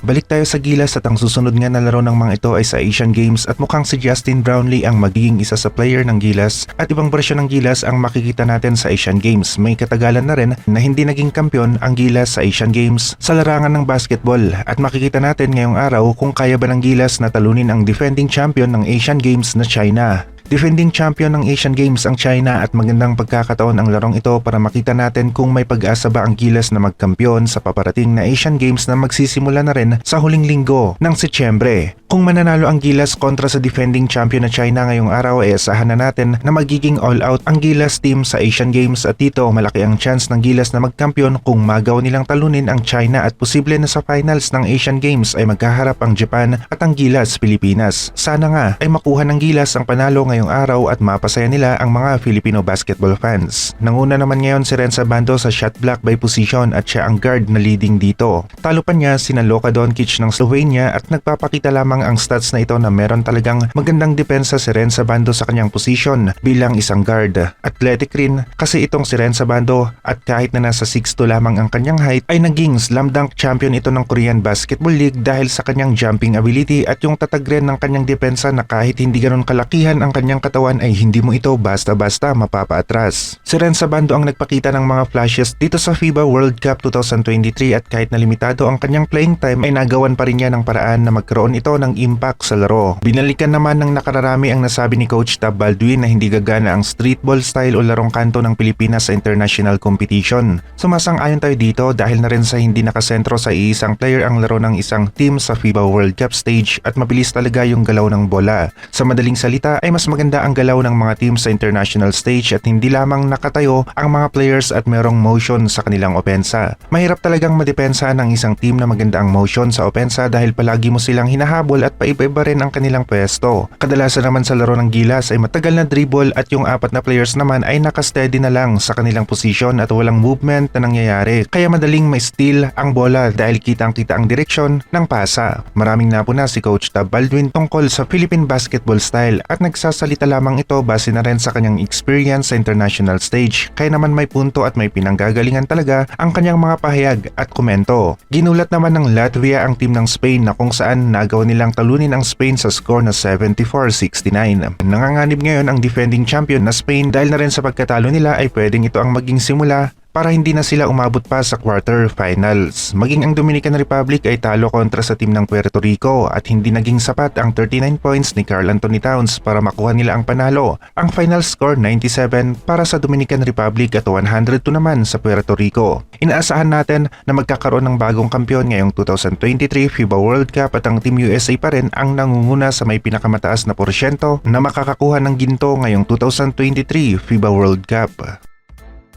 Balik tayo sa Gilas at ang susunod nga na laro ng mga ito ay sa Asian Games at mukhang si Justin Brownlee ang magiging isa sa player ng Gilas at ibang bersyon ng Gilas ang makikita natin sa Asian Games. May katagalan na rin na hindi naging kampyon ang Gilas sa Asian Games sa larangan ng basketball at makikita natin ngayong araw kung kaya ba ng Gilas na talunin ang defending champion ng Asian Games na China. Defending champion ng Asian Games ang China at magandang pagkakataon ang larong ito para makita natin kung may pag-asa ba ang Gilas na magkampiyon sa paparating na Asian Games na magsisimula na rin sa huling linggo ng Setyembre. Kung mananalo ang Gilas kontra sa defending champion na China ngayong araw ay asahan na natin na magiging all-out ang Gilas team sa Asian Games at dito malaki ang chance ng Gilas na magkampiyon kung magaw nilang talunin ang China at posible na sa finals ng Asian Games ay magkaharap ang Japan at ang Gilas Pilipinas. Sana nga ay makuha ng Gilas ang panalo ngayong araw at mapasaya nila ang mga Filipino basketball fans. Nanguna naman ngayon si Renza Bando sa shot block by position at siya ang guard na leading dito. Talo pa niya sina Luka Doncic ng Slovenia at nagpapakita lamang ang stats na ito na meron talagang magandang depensa si Renza Bando sa kanyang position bilang isang guard. Athletic rin kasi itong si Renza Bando at kahit na nasa 6'2 lamang ang kanyang height ay naging slam dunk champion ito ng Korean Basketball League dahil sa kanyang jumping ability at yung tatag rin ng kanyang depensa na kahit hindi ganun kalakihan ang kanyang katawan ay hindi mo ito basta-basta mapapaatras. Si Renza Bando ang nagpakita ng mga flashes dito sa FIBA World Cup 2023 at kahit na limitado ang kanyang playing time ay nagawan pa rin niya ng paraan na magkaroon ito ng impact sa laro. Binalikan naman ng nakararami ang nasabi ni Coach Tab Baldwin na hindi gagana ang streetball style o larong kanto ng Pilipinas sa international competition. Sumasang-ayon tayo dito dahil na rin sa hindi nakasentro sa iisang player ang laro ng isang team sa FIBA World Cup stage at mabilis talaga yung galaw ng bola. Sa madaling salita ay mas maganda ang galaw ng mga team sa international stage at hindi lamang nakatayo ang mga players at merong motion sa kanilang opensa. Mahirap talagang madepensa ng isang team na maganda ang motion sa opensa dahil palagi mo silang hinahabol at paiba-iba rin ang kanilang pwesto. Kadalasan naman sa laro ng Gilas ay matagal na dribble at yung apat na players naman ay nakasteady na lang sa kanilang position at walang movement na nangyayari. Kaya madaling ma-steal ang bola dahil kitang-kita ang direksyon ng pasa. Maraming napuna si Coach Tab Baldwin tungkol sa Philippine basketball style at nagsasalita lamang ito base na rin sa kanyang experience sa international stage. Kaya naman may punto at may pinanggagalingan talaga ang kanyang mga pahayag at komento. Ginulat naman ng Latvia ang team ng Spain na kung saan nagawa nilang talunin ang Spain sa score na 74-69. Nanganganib ngayon ang defending champion na Spain dahil na rin sa pagkatalo nila ay pwedeng ito ang maging simula para hindi na sila umabot pa sa quarter finals. Maging ang Dominican Republic ay talo kontra sa team ng Puerto Rico at hindi naging sapat ang 39 points ni Carl Anthony Towns para makuha nila ang panalo. Ang final score 97 para sa Dominican Republic at 102 naman sa Puerto Rico. Inaasahan natin na magkakaroon ng bagong kampiyon ngayong 2023 FIBA World Cup at ang Team USA pa rin ang nangunguna sa may pinakamataas na porsyento na makakakuha ng ginto ngayong 2023 FIBA World Cup.